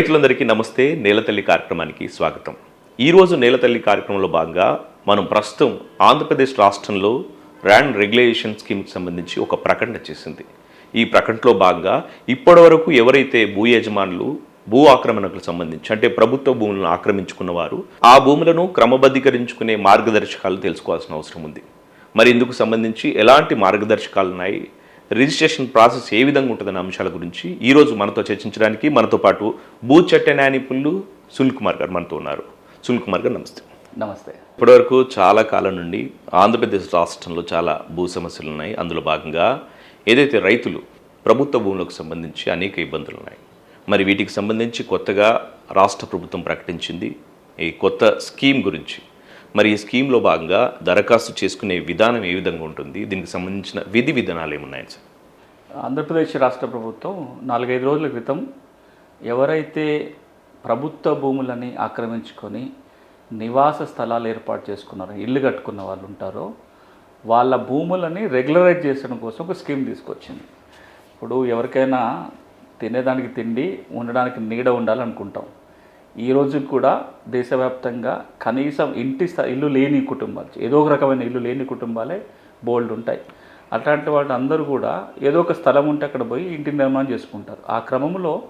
రైతులందరికీ నమస్తే. నేలతల్లి కార్యక్రమానికి స్వాగతం. ఈరోజు నేలతల్లి కార్యక్రమంలో భాగంగా మనం ప్రస్తుతం ఆంధ్రప్రదేశ్ రాష్ట్రంలో ర్యాండ్ రెగ్యులేషన్ స్కీమ్కి సంబంధించి ఒక ప్రకటన చేసింది. ఈ ప్రకటనలో భాగంగా ఇప్పటివరకు ఎవరైతే భూ యజమానులు భూ ఆక్రమణకు సంబంధించి అంటే ప్రభుత్వ భూములను ఆక్రమించుకున్న వారు ఆ భూములను క్రమబద్ధీకరించుకునే మార్గదర్శకాలు తెలుసుకోవాల్సిన అవసరం ఉంది. మరి ఇందుకు సంబంధించి ఎలాంటి మార్గదర్శకాలు ఉన్నాయి రిజిస్ట్రేషన్ ప్రాసెస్ ఏ విధంగా ఉంటుందన్న అంశాల గురించి ఈరోజు మనతో చర్చించడానికి మనతో పాటు భూ చట్ట న్యాయ నిపుణులు సునీల్ కుమార్ గారు మనతో ఉన్నారు. సునీల్ కుమార్ గారు నమస్తే. నమస్తే. ఇప్పటివరకు చాలా కాలం నుండి ఆంధ్రప్రదేశ్ రాష్ట్రంలో చాలా భూ సమస్యలు ఉన్నాయి. అందులో భాగంగా ఏదైతే రైతులు ప్రభుత్వ భూములకు సంబంధించి అనేక ఇబ్బందులు ఉన్నాయి. మరి వీటికి సంబంధించి కొత్తగా రాష్ట్ర ప్రభుత్వం ప్రకటించింది. ఈ కొత్త స్కీమ్ గురించి మరి ఈ స్కీమ్లో భాగంగా దరఖాస్తు చేసుకునే విధానం ఏ విధంగా ఉంటుంది? దీనికి సంబంధించిన విధి విధానాలు ఏమున్నాయి సార్? ఆంధ్రప్రదేశ్ రాష్ట్ర ప్రభుత్వం నాలుగైదు రోజుల క్రితం ఎవరైతే ప్రభుత్వ భూములని ఆక్రమించుకొని నివాస స్థలాలు ఏర్పాటు చేసుకున్నారో ఇల్లు కట్టుకున్న వాళ్ళు ఉంటారో వాళ్ళ భూములని రెగ్యులరైజ్ చేసడం కోసం ఒక స్కీమ్ తీసుకొచ్చింది. ఇప్పుడు ఎవరికైనా తినేదానికి తిండి ఉండడానికి నీడ ఉండాలనుకుంటాం. ఈ కూడా దేశవ్యాప్తంగా కనీసం ఇంటి స్థ ఇల్లు లేని కుటుంబాలు ఏదో ఒక రకమైన ఇల్లు లేని కుటుంబాలే బోల్డ్ ఉంటాయి. అట్లాంటి వాళ్ళు అందరూ కూడా ఏదో ఒక స్థలం ఉంటే అక్కడ పోయి ఇంటి నిర్మాణం చేసుకుంటారు. ఆ క్రమంలో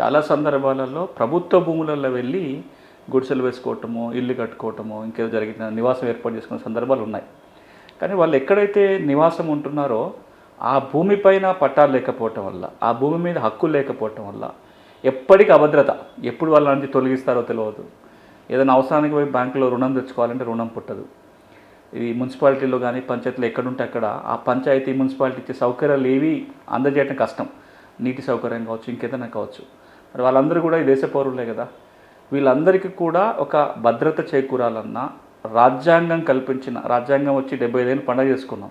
చాలా సందర్భాలలో ప్రభుత్వ భూములలో వెళ్ళి గుడిసెలు వేసుకోవటము ఇల్లు కట్టుకోవటము ఇంకేదో జరిగిన నివాసం ఏర్పాటు చేసుకునే సందర్భాలు ఉన్నాయి. కానీ వాళ్ళు ఎక్కడైతే నివాసం ఉంటున్నారో ఆ భూమిపైన పట్టాలు లేకపోవటం వల్ల ఆ భూమి మీద హక్కులు లేకపోవటం వల్ల ఎప్పటికీ అభద్రత. ఎప్పుడు వాళ్ళ నుంచి తొలగిస్తారో తెలియదు ఏదైనా అవసరానికి పోయి బ్యాంకులో రుణం తెచ్చుకోవాలంటే రుణం పుట్టదు. ఇది మున్సిపాలిటీలో కానీ పంచాయతీలో ఎక్కడుంటే అక్కడ ఆ పంచాయతీ మున్సిపాలిటీ ఇచ్చే సౌకర్యాలు ఏవి అందజేయడం కష్టం. నీటి సౌకర్యం కావచ్చు ఇంకేదైనా కావచ్చు. మరి వాళ్ళందరూ కూడా ఈ దేశ పౌరులే కదా. వీళ్ళందరికీ కూడా ఒక భద్రత చేకూరాలన్నా రాజ్యాంగం కల్పించిన రాజ్యాంగం వచ్చి డెబ్బై ఐదేళ్ళు పండగ చేసుకున్నాం.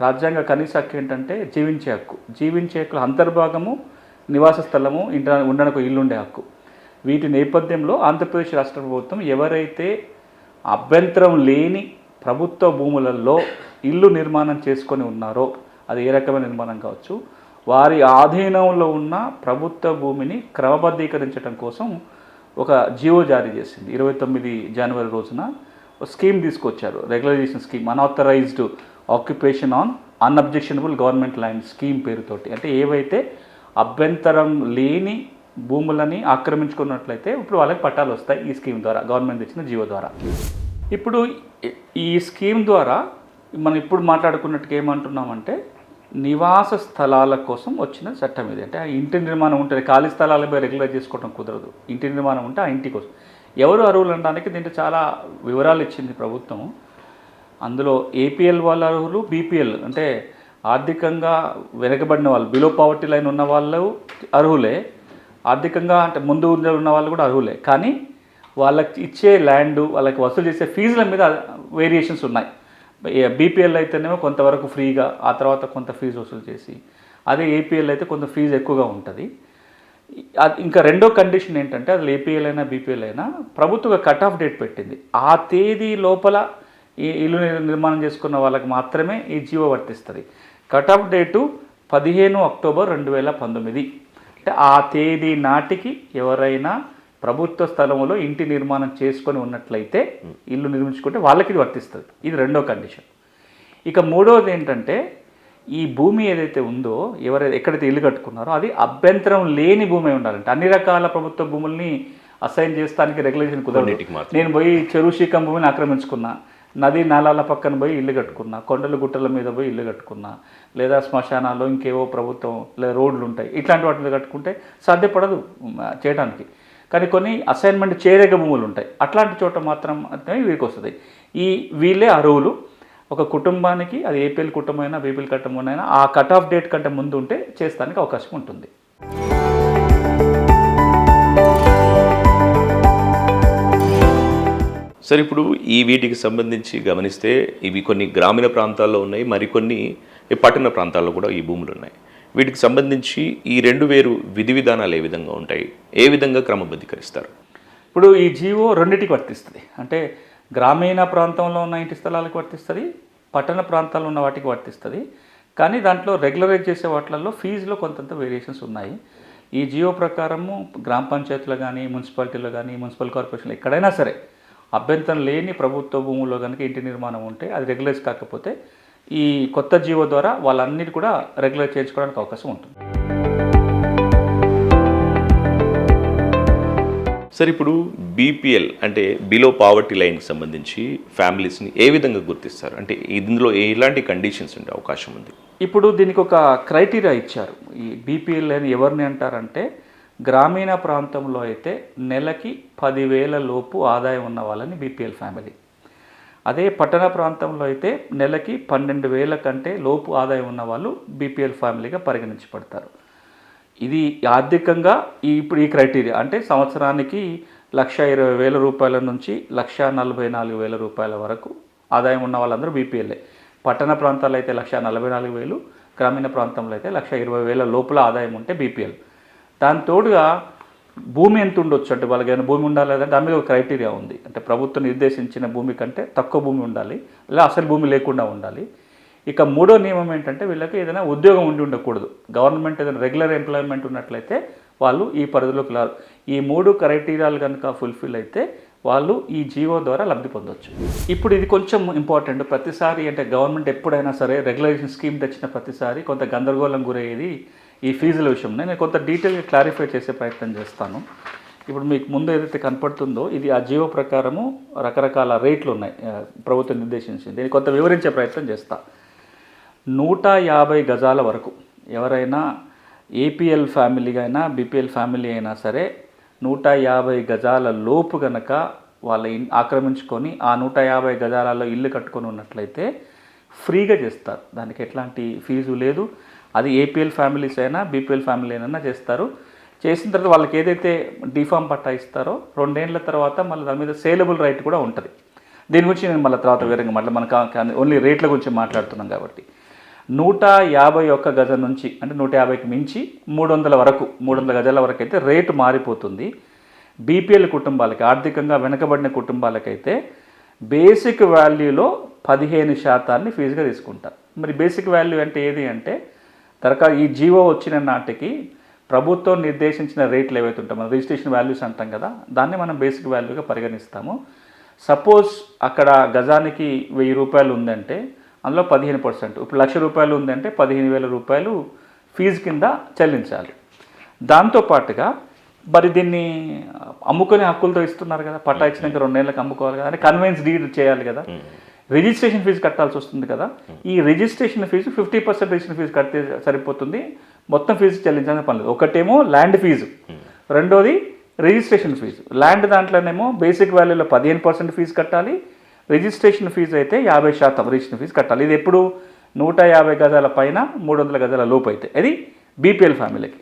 రాజ్యాంగ కనీస హక్కు ఏంటంటే జీవించే హక్కు. జీవించే హక్కుల అంతర్భాగము నివాస స్థలము ఇంట ఉండడానికి ఇల్లుండే హక్కు. వీటి నేపథ్యంలో ఆంధ్రప్రదేశ్ రాష్ట్ర ప్రభుత్వం ఎవరైతే అభ్యంతరం లేని ప్రభుత్వ భూములలో ఇల్లు నిర్మాణం చేసుకొని ఉన్నారో అది ఏ రకమైన నిర్మాణం కావచ్చు వారి ఆధీనంలో ఉన్న ప్రభుత్వ భూమిని క్రమబద్ధీకరించడం కోసం ఒక జియో జారీ చేసింది. ఇరవై తొమ్మిది జనవరి రోజున స్కీమ్ తీసుకొచ్చారు. Regularisation scheme unauthorised occupation on unobjectionable government land scheme పేరుతోటి. అంటే ఏవైతే అభ్యంతరం లేని భూములని ఆక్రమించుకున్నట్లయితే ఇప్పుడు వాళ్ళకి పట్టాలు వస్తాయి ఈ స్కీమ్ ద్వారా గవర్నమెంట్ ఇచ్చిన జియో ద్వారా. ఇప్పుడు ఈ- స్కీమ్ ద్వారా మనం ఇప్పుడు మాట్లాడుకున్నట్టుగా ఏమంటున్నామంటే నివాస స్థలాల కోసం వచ్చిన చట్టం ఇది. అంటే ఆ ఇంటి నిర్మాణం ఉంటుంది ఖాళీ స్థలాలపై రెగ్యులర్ చేసుకోవడం కుదరదు. ఇంటి నిర్మాణం ఉంటే ఆ ఇంటి కోసం. ఎవరు అర్హులు అనడానికి దీంట్లో చాలా వివరాలు ఇచ్చింది ప్రభుత్వం. అందులో ఏపీఎల్ వాళ్ళ అర్హులు బీపీఎల్ అంటే ఆర్థికంగా వెనకబడిన వాళ్ళు బిలో పావర్టీ లైన్ ఉన్న వాళ్ళు అర్హులే. ఆర్థికంగా అంటే ముందు ఉన్న వాళ్ళు కూడా అర్హులే. కానీ వాళ్ళకి ఇచ్చే ల్యాండ్ వాళ్ళకి వసూలు చేసే ఫీజుల మీద వేరియేషన్స్ ఉన్నాయి. బీపీఎల్ అయితేనేమో కొంతవరకు ఫ్రీగా ఆ తర్వాత కొంత ఫీజు వసూలు చేసి అదే ఏపీఎల్ అయితే కొంత ఫీజు ఎక్కువగా ఉంటుంది. అది ఇంకా రెండో కండిషన్ ఏంటంటే అది ఏపీఎల్ అయినా బీపీఎల్ అయినా ప్రభుత్వ కట్ ఆఫ్ డేట్ పెట్టింది. ఆ తేదీ లోపల ఈ ఇల్లు నిర్మాణం చేసుకున్న వాళ్ళకి మాత్రమే ఈ జీవో వర్తిస్తుంది. కట్ ఆఫ్ డేటు పదిహేను అక్టోబర్ రెండు వేల పంతొమ్మిది. అంటే ఆ తేదీ నాటికి ఎవరైనా ప్రభుత్వ స్థలంలో ఇంటి నిర్మాణం చేసుకొని ఉన్నట్లయితే ఇల్లు నిర్మించుకుంటే వాళ్ళకి ఇది వర్తిస్తుంది. ఇది రెండో కండిషన్. ఇక మూడవది ఏంటంటే ఈ భూమి ఏదైతే ఉందో ఎవరైతే ఎక్కడైతే ఇల్లు కట్టుకున్నారో అది అభ్యంతరం లేని భూమి ఉండాలంటే అన్ని రకాల ప్రభుత్వ భూముల్ని అసైన్ చేస్తానికి రెగ్యులేషన్ కుదరదు. నేను పోయి చెరువు శీకం భూమిని ఆక్రమించుకున్నా నది నాలాల పక్కన పోయి ఇల్లు కట్టుకున్నా కొండల గుట్టల మీద పోయి ఇల్లు కట్టుకున్నా లేదా శ్మశానాల్లో ఇంకేవో ప్రభుత్వం లేదా రోడ్లు ఉంటాయి ఇట్లాంటి వాటి మీద కట్టుకుంటే సాధ్యపడదు చేయడానికి కానీ కొన్ని అసైన్మెంట్ చేరేక భూములు ఉంటాయి. అట్లాంటి చోట మాత్రం వీరికి వస్తుంది. ఈ వీళ్ళే అరువులు ఒక కుటుంబానికి అది ఏపీఎల్ కుటుంబమైనా బీపీఎల్ కుటుంబమైనా ఆ కట్ ఆఫ్ డేట్ కంటే ముందు ఉంటే చేస్తానికి అవకాశం ఉంటుంది. సరే ఇప్పుడు ఈ వీటికి సంబంధించి గమనిస్తే ఇవి కొన్ని గ్రామీణ ప్రాంతాల్లో ఉన్నాయి మరికొన్ని ఈ పట్టణ ప్రాంతాల్లో కూడా ఈ భూములు ఉన్నాయి. వీటికి సంబంధించి ఈ రెండు వేరు విధి విధానాలు ఏ విధంగా ఉంటాయి? ఏ విధంగా క్రమబద్ధీకరిస్తారు? ఇప్పుడు ఈ జీవో రెండింటికి వర్తిస్తుంది. అంటే గ్రామీణ ప్రాంతంలో ఉన్న ఇంటి స్థలాలకు వర్తిస్తుంది పట్టణ ప్రాంతాల్లో ఉన్న వాటికి వర్తిస్తుంది. కానీ దాంట్లో రెగ్యులరైజ్ చేసే వాటిలలో ఫీజులో కొంతంత వేరియేషన్స్ ఉన్నాయి. ఈ జియో ప్రకారము గ్రామ పంచాయతీలో కానీ మున్సిపాలిటీలో కానీ మున్సిపల్ కార్పొరేషన్లో ఎక్కడైనా సరే అభ్యంతరం లేని ప్రభుత్వ భూముల్లో కనుక ఇంటి నిర్మాణం ఉంటే అది రెగ్యులైజ్ కాకపోతే ఈ కొత్త జీవో ద్వారా వాళ్ళన్నిటి కూడా రెగ్యులైజ్ చేయించుకోవడానికి అవకాశం ఉంటుంది. సార్ ఇప్పుడు బీపీఎల్ అంటే బిలో పావర్టీ లైన్కి సంబంధించి ఫ్యామిలీస్ని ఏ విధంగా గుర్తిస్తారు? అంటే ఇందులో ఎలాంటి కండిషన్స్ ఉండే అవకాశం ఉంది? ఇప్పుడు దీనికి ఒక క్రైటీరియా ఇచ్చారు. ఈ బీపీఎల్ అని ఎవరిని అంటారంటే గ్రామీణ ప్రాంతంలో అయితే నెలకి పదివేల లోపు ఆదాయం ఉన్న వాళ్ళని బీపీఎల్ ఫ్యామిలీ. అదే పట్టణ ప్రాంతంలో అయితే నెలకి పన్నెండు వేల కంటే లోపు ఆదాయం ఉన్న వాళ్ళు బీపీఎల్ ఫ్యామిలీగా పరిగణించబడతారు. ఇది ఆర్థికంగా ఈ ఇప్పుడు ఈ క్రైటీరియా అంటే సంవత్సరానికి లక్ష ఇరవై వేల రూపాయల నుంచి లక్ష నలభై నాలుగు వేల రూపాయల వరకు ఆదాయం ఉన్న వాళ్ళందరూ బీపీఎల్ఏ పట్టణ ప్రాంతాల్లో అయితే లక్ష నలభై నాలుగు వేలు గ్రామీణ ప్రాంతంలో అయితే లక్ష ఇరవై వేల లోపల ఆదాయం ఉంటే బీపీఎల్. దాని తోడుగా భూమి ఎంత ఉండొచ్చు అంటే వాళ్ళకి ఏదైనా భూమి ఉండాలి లేదంటే దాని మీద ఒక క్రైటీరియా ఉంది. అంటే ప్రభుత్వం నిర్దేశించిన భూమి కంటే తక్కువ భూమి ఉండాలి. లేదా అసలు భూమి లేకుండా ఉండాలి. ఇక మూడో నియమం ఏంటంటే వీళ్ళకి ఏదైనా ఉద్యోగం ఉండి ఉండకూడదు. గవర్నమెంట్ ఏదైనా రెగ్యులర్ ఎంప్లాయ్మెంట్ ఉన్నట్లయితే వాళ్ళు ఈ పరిధిలోకి రారు. ఈ మూడు క్రైటీరియాలు కనుక ఫుల్ఫిల్ అయితే వాళ్ళు ఈ జీవో ద్వారా లబ్ధి పొందొచ్చు. ఇప్పుడు ఇది కొంచెం ఇంపార్టెంట్ ప్రతిసారి అంటే గవర్నమెంట్ ఎప్పుడైనా సరే రెగ్యులేషన్ స్కీమ్ తెచ్చిన ప్రతిసారి కొంత గందరగోళం గురయ్యేది ఈ ఫీజుల విషయంలో నేను కొంత డీటెయిల్గా క్లారిఫై చేసే ప్రయత్నం చేస్తాను. ఇప్పుడు మీకు ముందు ఏదైతే కనపడుతుందో ఇది ఆ జీవో ప్రకారము రకరకాల రేట్లు ఉన్నాయి ప్రభుత్వం నిర్దేశించింది. దీన్ని కొంత వివరించే ప్రయత్నం చేస్తా. నూట యాభై గజాల వరకు ఎవరైనా ఏపీఎల్ ఫ్యామిలీ అయినా బీపీఎల్ ఫ్యామిలీ అయినా సరే నూట యాభై గజాల లోపు గనక వాళ్ళ ఇన్ ఆక్రమించుకొని ఆ నూట యాభై గజాలలో ఇల్లు కట్టుకొని ఉన్నట్లయితే ఫ్రీగా చేస్తారు. దానికి ఎట్లాంటి ఫీజు లేదు. అది ఏపీఎల్ ఫ్యామిలీస్ అయినా బీపీఎల్ ఫ్యామిలీ అయినా చేస్తారు. చేసిన తర్వాత వాళ్ళకి ఏదైతే డిఫామ్ పట్టా ఇస్తారో రెండేళ్ళ తర్వాత మళ్ళీ దాని మీద సేలబుల్ రైట్ కూడా ఉంటుంది. దీని గురించి నేను మళ్ళీ తర్వాత వివరంగా మళ్ళీ మనకు ఓన్లీ రేట్ల గురించి మాట్లాడుతున్నాం కాబట్టి. నూట యాభై ఒక్క గజం నుంచి అంటే నూట యాభైకి మించి మూడు వందల వరకు మూడు వందల గజాల వరకు అయితే రేటు మారిపోతుంది. బీపీఎల్ కుటుంబాలకి ఆర్థికంగా వెనుకబడిన కుటుంబాలకైతే బేసిక్ వాల్యూలో పదిహేను శాతాన్ని ఫీజుగా తీసుకుంటారు. మరి బేసిక్ వాల్యూ అంటే ఏది అంటే తరకా ఈ జీవో వచ్చిన నాటికి ప్రభుత్వం నిర్దేశించిన రేట్లు ఏవైతే ఉంటాయి మనం రిజిస్ట్రేషన్ వాల్యూస్ అంటాం కదా దాన్ని మనం బేసిక్ వాల్యూగా పరిగణిస్తాము. సపోజ్ అక్కడ గజానికి వెయ్యి రూపాయలు ఉందంటే అందులో పదిహేను పర్సెంట్ ఇప్పుడు లక్ష రూపాయలు ఉందంటే పదిహేను వేల రూపాయలు ఫీజు కింద చెల్లించాలి. దాంతోపాటుగా మరి దీన్ని అమ్ముకునే హక్కులతో ఇస్తున్నారు కదా పట్టా ఇచ్చినాక రెండేళ్ళకి అమ్ముకోవాలి కదా అంటే కన్వెన్స్ డీడ్ చేయాలి కదా. రిజిస్ట్రేషన్ ఫీజు కట్టాల్సి వస్తుంది కదా. ఈ registration fee fifty percent registration fee కడితే సరిపోతుంది. మొత్తం ఫీజు చెల్లించాలని పని లేదు. ఒకటేమో ల్యాండ్ ఫీజు. రెండోది రిజిస్ట్రేషన్ ఫీజు. ల్యాండ్ దాంట్లోనేమో బేసిక్ వాల్యూలో పదిహేను పర్సెంట్ ఫీజు కట్టాలి. రిజిస్ట్రేషన్ ఫీజు అయితే యాభై శాతం రిజిస్ట్రేషన్ ఫీజు కట్టాలి. ఇది ఎప్పుడు నూట యాభై గజాల పైన మూడు వందల గజాల లోపు అయితే అది బీపీఎల్ ఫ్యామిలీకి.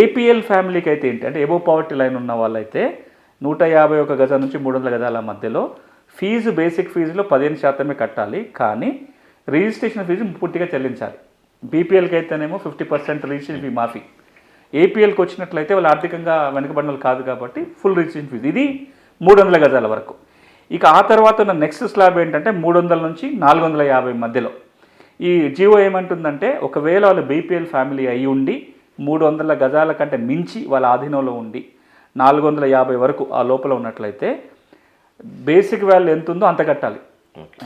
ఏపీఎల్ ఫ్యామిలీకి అయితే ఏంటి అంటే ఎబో పావర్టీ లైన్ ఉన్న వాళ్ళైతే నూట యాభై ఒక గజం నుంచి మూడు వందల గజాల మధ్యలో ఫీజు బేసిక్ ఫీజులో పదిహేను శాతమే కట్టాలి కానీ రిజిస్ట్రేషన్ ఫీజు పూర్తిగా చెల్లించాలి. బీపీఎల్కి అయితేనేమో ఫిఫ్టీ పర్సెంట్ రిజిస్ట్రేషన్ ఫీ మాఫీ. ఏపీఎల్కి వచ్చినట్లయితే వాళ్ళు ఆర్థికంగా వెనుకబడిన వాళ్ళు కాదు కాబట్టి ఫుల్ రిజిస్ట్రేషన్ ఫీజు. ఇది మూడు వందల గజాల వరకు. ఇక ఆ తర్వాత ఉన్న నెక్స్ట్ స్లాబ్ ఏంటంటే మూడు వందల నుంచి నాలుగు వందల యాభై మధ్యలో. ఈ జియో ఏమంటుందంటే ఒకవేళ వాళ్ళు బీపీఎల్ ఫ్యామిలీ అయి ఉండి మూడు వందల గజాల కంటే మించి వాళ్ళ ఆధీనంలో ఉండి నాలుగు వందల యాభై వరకు ఆ లోపల ఉన్నట్లయితే బేసిక్ వాల్యూ ఎంత ఉందో అంత కట్టాలి.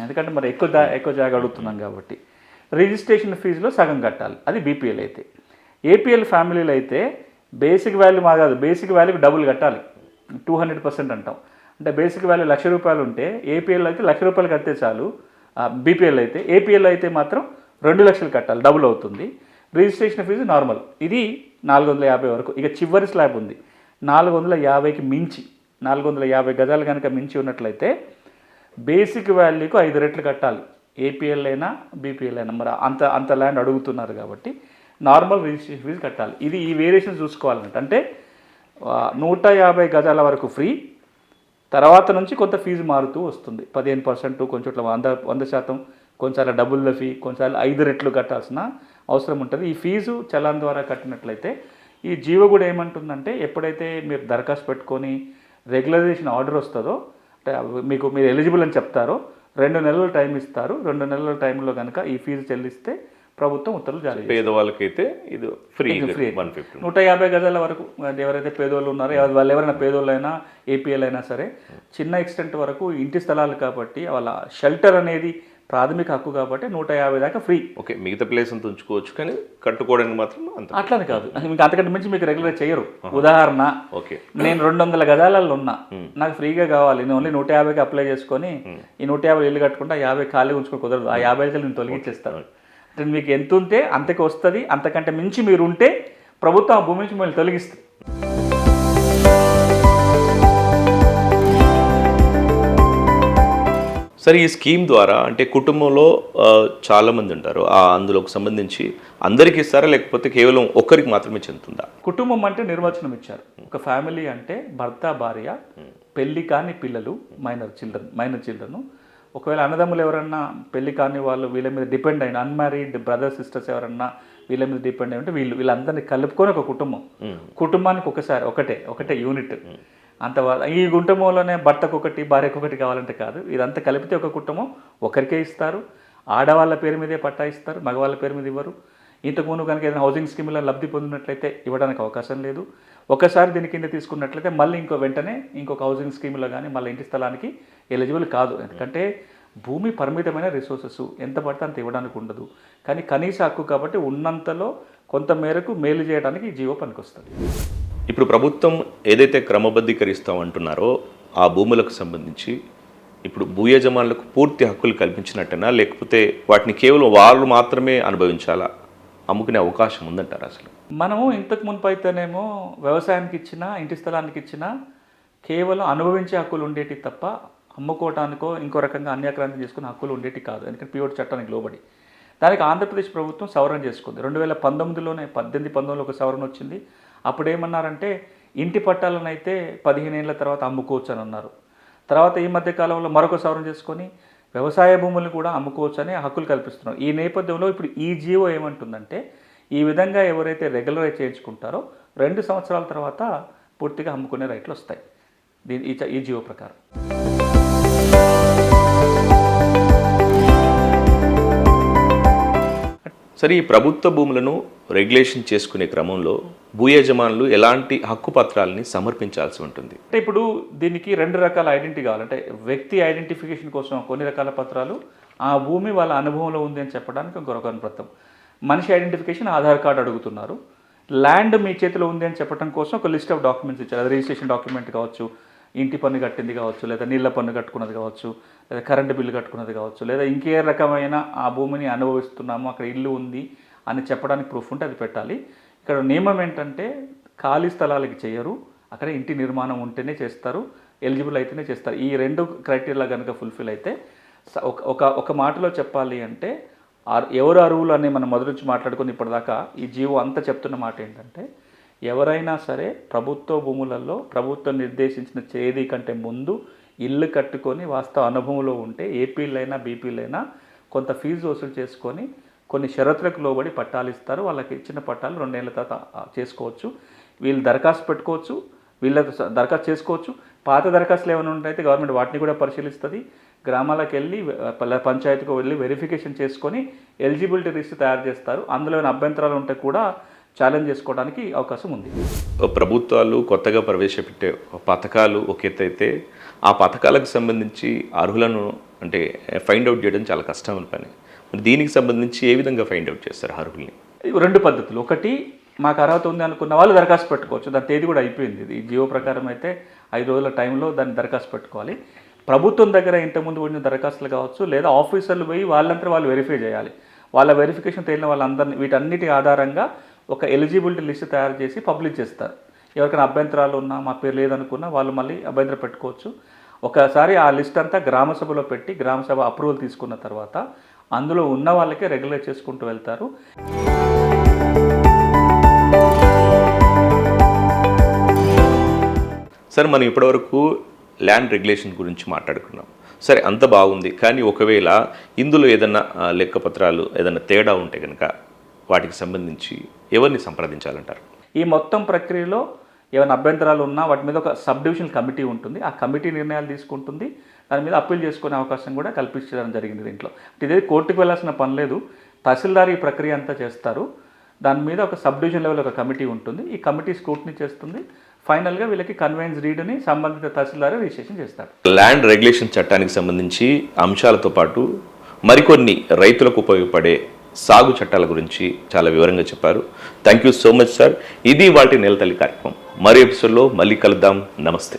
ఎందుకంటే మరి ఎక్కువ దా ఎక్కువ జాగా అడుగుతున్నాం కాబట్టి. రిజిస్ట్రేషన్ ఫీజులో సగం కట్టాలి. అది బీపీఎల్ అయితే. ఏపీఎల్ ఫ్యామిలీలో అయితే బేసిక్ వాల్యూ మా కాదు. బేసిక్ వాల్యూకి డబుల్ కట్టాలి. టూ హండ్రెడ్ పర్సెంట్ అంటాం. అంటే బేసిక్ వాల్యూ లక్ష రూపాయలు ఉంటే ఏపీఎల్ అయితే లక్ష రూపాయలు కడితే చాలు. బీపీఎల్ అయితే ఏపీఎల్ అయితే మాత్రం రెండు లక్షలు కట్టాలి. డబుల్ అవుతుంది. రిజిస్ట్రేషన్ ఫీజు నార్మల్ ఇది నాలుగు వందల యాభై వరకు. ఇక చివరి స్లాబ్ ఉంది. నాలుగు వందల యాభైకి మించి. నాలుగు వందల యాభై గజాలు కనుక మించి ఉన్నట్లయితే బేసిక్ వాల్యూకు ఐదు రెట్లు కట్టాలి. ఏపీఎల్ అయినా బీపీఎల్ అయినా. మరి అంత అంత ల్యాండ్ అడుగుతున్నారు కాబట్టి నార్మల్ రిజిస్ట్రేషన్ ఫీజు కట్టాలి. ఇది ఈ వేరియేషన్ చూసుకోవాలన్నట్టు అంటే నూట యాభై గజాల వరకు ఫ్రీ. తర్వాత నుంచి కొంత ఫీజు మారుతూ వస్తుంది. పదిహేను పర్సెంట్ కొంచెం ఇట్లా వంద వంద శాతం కొంచెం డబుల్ ఫీ కొన్నిసార్లు ఐదు రెట్లు కట్టాల్సిన అవసరం ఉంటుంది. ఈ ఫీజు చలాన్ ద్వారా కట్టినట్లయితే ఈ జీవో కూడా ఏమంటుందంటే ఎప్పుడైతే మీరు దరఖాస్తు పెట్టుకొని రెగ్యులరైజేషన్ ఆర్డర్ వస్తుందో మీకు మీరు ఎలిజిబుల్ అని చెప్తారో రెండు నెలల టైం ఇస్తారు. రెండు నెలల టైంలో కనుక ఈ ఫీజు చెల్లిస్తే ప్రభుత్వం ఉత్తర్వులు జారీ. పేదవాళ్ళకైతే ఇది ఫ్రీ ఫ్రీ. వన్ ఫిఫ్టీ నూట యాభై గజాల వరకు ఎవరైతే పేదోళ్ళు ఉన్నారో వాళ్ళు ఎవరైనా పేదోళ్ళు అయినా ఏపీఎల్ అయినా సరే చిన్న ఎక్స్టెంట్ వరకు ఇంటి స్థలాలు కాబట్టి వాళ్ళ షెల్టర్ అనేది ప్రాథమిక హక్కు కాబట్టి నూట యాభై దాకా ఫ్రీ. ఓకే మిగతా ప్లేస్ అంతా ఉంచుకోవచ్చు కానీ కట్టుకోవడానికి మాత్రం అంత. అట్లని కాదు. మీకు అంతకంటే మించి మీకు రెగ్యులర్ చేయరు. ఉదాహరణ ఓకే. నేను రెండు వందల గజాలలో ఉన్నా. నాకు ఫ్రీగా కావాలి. నేను ఓన్లీ నూట యాభైకి అప్లై చేసుకొని ఈ నూట యాభై ఇల్లు కట్టుకుంటే ఆ యాభై ఖాళీ ఉంచుకొని కుదరదు. ఆ యాభై అయితే నేను తొలగించేస్తాను అంటే మీకు ఎంత ఉంటే అంతకి వస్తుంది అంతకంటే మించి మీరు ఉంటే ప్రభుత్వం ఆ భూమి నుంచి మిమ్మల్ని తొలగిస్తుంది. సరే ఈ స్కీమ్ ద్వారా అంటే కుటుంబంలో ఆ, చాలా మంది ఉంటారు. ఆ అందులోకి సంబంధించి అందరికి ఇస్తారా? లేకపోతే కేవలం ఒక్కరికి మాత్రమే చెందుతుందా? కుటుంబం అంటే నిర్వచనం ఇచ్చారు. ఒక ఫ్యామిలీ అంటే భర్త భార్య పెళ్ళి కాని పిల్లలు మైనర్ చిల్డ్రన్ మైనర్ చిల్డ్రన్. ఒకవేళ అన్నదమ్ములు ఎవరన్నా పెళ్ళి కాని వాళ్ళు వీళ్ళ మీద డిపెండ్ అయిన అన్మ్యారీడ్ బ్రదర్ సిస్టర్స్ ఎవరన్నా వీళ్ళ మీద డిపెండ్ అయి ఉంటే వీళ్ళు వీళ్ళందరినీ కలుపుకొని ఒక కుటుంబం. కుటుంబానికి ఒకసారి ఒకటే ఒకటే యూనిట్. అంత ఈ కుటుంబంలోనే భర్తకు ఒకటి భార్యకు ఒకటి కావాలంటే కాదు. ఇదంతా కలిపితే ఒక కుటుంబం ఒకరికే ఇస్తారు. ఆడవాళ్ళ పేరు మీదే పట్టా ఇస్తారు మగవాళ్ళ పేరు మీద ఇవ్వరు. ఇంతకుముందు కనుక ఏదైనా హౌసింగ్ స్కీమ్లో లబ్ధి పొందినట్లయితే ఇవ్వడానికి అవకాశం లేదు. ఒకసారి దీని కింద తీసుకున్నట్లయితే మళ్ళీ ఇంకో వెంటనే ఇంకొక హౌసింగ్ స్కీమ్లో కానీ మళ్ళీ ఇంటి స్థలానికి ఎలిజిబుల్ కాదు. ఎందుకంటే భూమి పరిమితమైన రిసోర్సెస్ ఎంత పడితే అంత ఇవ్వడానికి ఉండదు. కానీ కనీస హక్కు కాబట్టి ఉన్నంతలో కొంత మేరకు మేలు చేయడానికి జీవో పనికొస్తుంది. ఇప్పుడు ప్రభుత్వం ఏదైతే క్రమబద్ధీకరిస్తాం అంటున్నారో ఆ భూములకు సంబంధించి ఇప్పుడు భూ యజమానులకు పూర్తి హక్కులు కల్పించినట్టేనా? లేకపోతే వాటిని కేవలం వాళ్ళు మాత్రమే అనుభవించాలా? అమ్ముకునే అవకాశం ఉందంటారు అసలు? మనము ఇంతకు మునుపు అయితేనేమో వ్యవసాయానికి ఇచ్చిన ఇంటి స్థలానికి ఇచ్చిన కేవలం అనుభవించే హక్కులు ఉండేటి తప్ప అమ్ముకోవటానికో ఇంకో రకంగా అన్యాక్రాంతి చేసుకునే హక్కులు ఉండేటి కాదు. ఎందుకంటే పిఓటి చట్టానికి లోబడి. దానికి ఆంధ్రప్రదేశ్ ప్రభుత్వం సవరణ చేసుకుంది. రెండు వేల పంతొమ్మిదిలోనే పద్దెనిమిది పంతొమ్మిదిలో ఒక సవరణ వచ్చింది. అప్పుడు ఏమన్నారంటే ఇంటి పట్టాలను అయితే పదిహేను ఏళ్ళ తర్వాత అమ్ముకోవచ్చు అని అన్నారు. తర్వాత ఈ మధ్య కాలంలో మరొక సవరణ చేసుకొని వ్యవసాయ భూములను కూడా అమ్ముకోవచ్చు అనే హక్కులు కల్పిస్తున్నారు. ఈ నేపథ్యంలో ఇప్పుడు ఈ జీవో ఏమంటుందంటే ఈ విధంగా ఎవరైతే రెగ్యులరైజ్ చేయించుకుంటారో రెండు సంవత్సరాల తర్వాత పూర్తిగా అమ్ముకునే రైట్లు వస్తాయి దీని ఈ జీవో ప్రకారం. సరే ఈ ప్రభుత్వ భూములను రెగ్యులేషన్ చేసుకునే క్రమంలో భూ యజమానులు ఎలాంటి హక్కు పత్రాలని సమర్పించాల్సి ఉంటుంది? అంటే ఇప్పుడు దీనికి రెండు రకాల ఐడెంటిటీ కావాలంటే వ్యక్తి ఐడెంటిఫికేషన్ కోసం కొన్ని రకాల పత్రాలు ఆ భూమి వాళ్ళ అనుభవంలో ఉంది అని చెప్పడానికి ఒక పత్రం. మనిషి ఐడెంటిఫికేషన్ ఆధార్ కార్డు అడుగుతున్నారు. ల్యాండ్ మీ చేతిలో ఉంది అని చెప్పడం కోసం ఒక లిస్ట్ ఆఫ్ డాక్యుమెంట్స్ ఇచ్చారు. అది రిజిస్ట్రేషన్ డాక్యుమెంట్ కావచ్చు ఇంటి పన్ను కట్టింది కావచ్చు లేదా నీళ్ళ పన్ను కట్టుకున్నది కావచ్చు లేదా కరెంటు బిల్లు కట్టుకున్నది కావచ్చు లేదా ఇంకే రకమైన ఆ భూమిని అనుభవిస్తున్నాము అక్కడ ఇల్లు ఉంది అని చెప్పడానికి ప్రూఫ్ ఉంటే అది పెట్టాలి. ఇక్కడ నియమం ఏంటంటే ఖాళీ స్థలాలకి చేయరు అక్కడ ఇంటి నిర్మాణం ఉంటేనే చేస్తారు ఎలిజిబుల్ అయితేనే చేస్తారు. ఈ రెండు క్రైటీరియా కనుక ఫుల్ఫిల్ అయితే ఒక ఒక మాటలో చెప్పాలి అంటే ఎవరు అరువులు అని మనం మొదటి నుంచి మాట్లాడుకుని ఇప్పటిదాకా ఈ జీవో అంతా చెప్తున్న మాట ఏంటంటే ఎవరైనా సరే ప్రభుత్వ భూములలో ప్రభుత్వం నిర్దేశించిన తేదీ కంటే ముందు ఇల్లు కట్టుకొని వాస్తవ అనుభవంలో ఉంటే ఏపీలైనా బీపీలైనా కొంత ఫీజు వసూలు చేసుకొని కొన్ని షరతులకు లోబడి పట్టాలు ఇస్తారు. వాళ్ళకి ఇచ్చిన పట్టాలు రెండేళ్ళ తర్వాత చేసుకోవచ్చు. వీళ్ళు దరఖాస్తు పెట్టుకోవచ్చు. వీళ్ళ దరఖాస్తు చేసుకోవచ్చు. పాత దరఖాస్తులు ఏమైనా ఉంటే గవర్నమెంట్ వాటిని కూడా పరిశీలిస్తుంది. గ్రామాలకు వెళ్ళి పంచాయతీకి వెళ్ళి వెరిఫికేషన్ చేసుకొని ఎలిజిబిలిటీ లిస్ట్ తయారు చేస్తారు. అందులో అభ్యంతరాలు ఉంటే కూడా ఛాలెంజ్ చేసుకోవడానికి అవకాశం ఉంది. ప్రభుత్వాలు కొత్తగా ప్రవేశపెట్టే పథకాలు ఒక అయితే ఆ పథకాలకు సంబంధించి అర్హులను అంటే ఫైండ్ అవుట్ చేయడం చాలా కష్టమైన పని. మరి దీనికి సంబంధించి ఏ విధంగా ఫైండ్ అవుట్ చేస్తారు అర్హుల్ని? రెండు పద్ధతులు. ఒకటి మాకు అర్హత ఉంది అనుకున్న వాళ్ళు దరఖాస్తు పెట్టుకోవచ్చు. దాని తేదీ కూడా అయిపోయింది ఇది. జియో ప్రకారం అయితే ఐదు రోజుల టైంలో దాన్ని దరఖాస్తు పెట్టుకోవాలి. ప్రభుత్వం దగ్గర ఇంతకుముందు ఉండిన దరఖాస్తులు కావచ్చు లేదా ఆఫీసర్లు పోయి వాళ్ళంతా వాళ్ళు వెరిఫై చేయాలి. వాళ్ళ వెరిఫికేషన్ తేలిన వాళ్ళందరినీ వీటన్నిటి ఆధారంగా ఒక ఎలిజిబిలిటీ లిస్ట్ తయారు చేసి పబ్లిష్ చేస్తారు. ఎవరికైనా అభ్యంతరాలు ఉన్నా మా పేరు లేదనుకున్నా వాళ్ళు మళ్ళీ అభ్యంతరం పెట్టుకోవచ్చు. ఒకసారి ఆ లిస్ట్ అంతా గ్రామ సభలో పెట్టి గ్రామ సభ అప్రూవల్ తీసుకున్న తర్వాత అందులో ఉన్న వాళ్ళకే రెగ్యులేట్ చేసుకుంటూ వెళ్తారు. సరే మనం ఇప్పటివరకు ల్యాండ్ రెగ్యులేషన్ గురించి మాట్లాడుకున్నాం. సరే అంత బాగుంది. కానీ ఒకవేళ ఇందులో ఏదైనా లెక్కపత్రాలు ఏదైనా తేడా ఉంటే కనుక వాటికి సంబంధించి ఎవరిని సంప్రదించాలంటారు? ఈ మొత్తం ప్రక్రియలో ఏమైనా అభ్యంతరాలు ఉన్నా వాటి మీద ఒక సబ్ డివిజనల్ కమిటీ ఉంటుంది. ఆ కమిటీ నిర్ణయాలు తీసుకుంటుంది. దాని మీద అప్పీల్ చేసుకునే అవకాశం కూడా కల్పించడం జరిగింది దీంట్లో. ఇదే కోర్టుకు వెళ్ళాల్సిన పని లేదు. తహసీల్దార్ ఈ ప్రక్రియ అంతా చేస్తారు. దాని మీద ఒక సబ్ డివిజన్ లెవెల్ ఒక కమిటీ ఉంటుంది. ఈ కమిటీ స్క్రూట్నీ చేస్తుంది. ఫైనల్గా వీళ్ళకి కన్వెన్స్ రీడ్ని సంబంధిత తహసీల్దార్ రిజిస్ట్రేషన్ చేస్తారు. ల్యాండ్ రెగ్యులేషన్ చట్టానికి సంబంధించి అంశాలతో పాటు మరికొన్ని రైతులకు ఉపయోగపడే సాగు చట్టాల గురించి చాలా వివరంగా చెప్పారు. Thank you so much sir ఇది వాటి నెలతల్లి కార్యక్రమం. మరో ఎపిసోడ్లో మళ్ళీ కలుద్దాం. నమస్తే.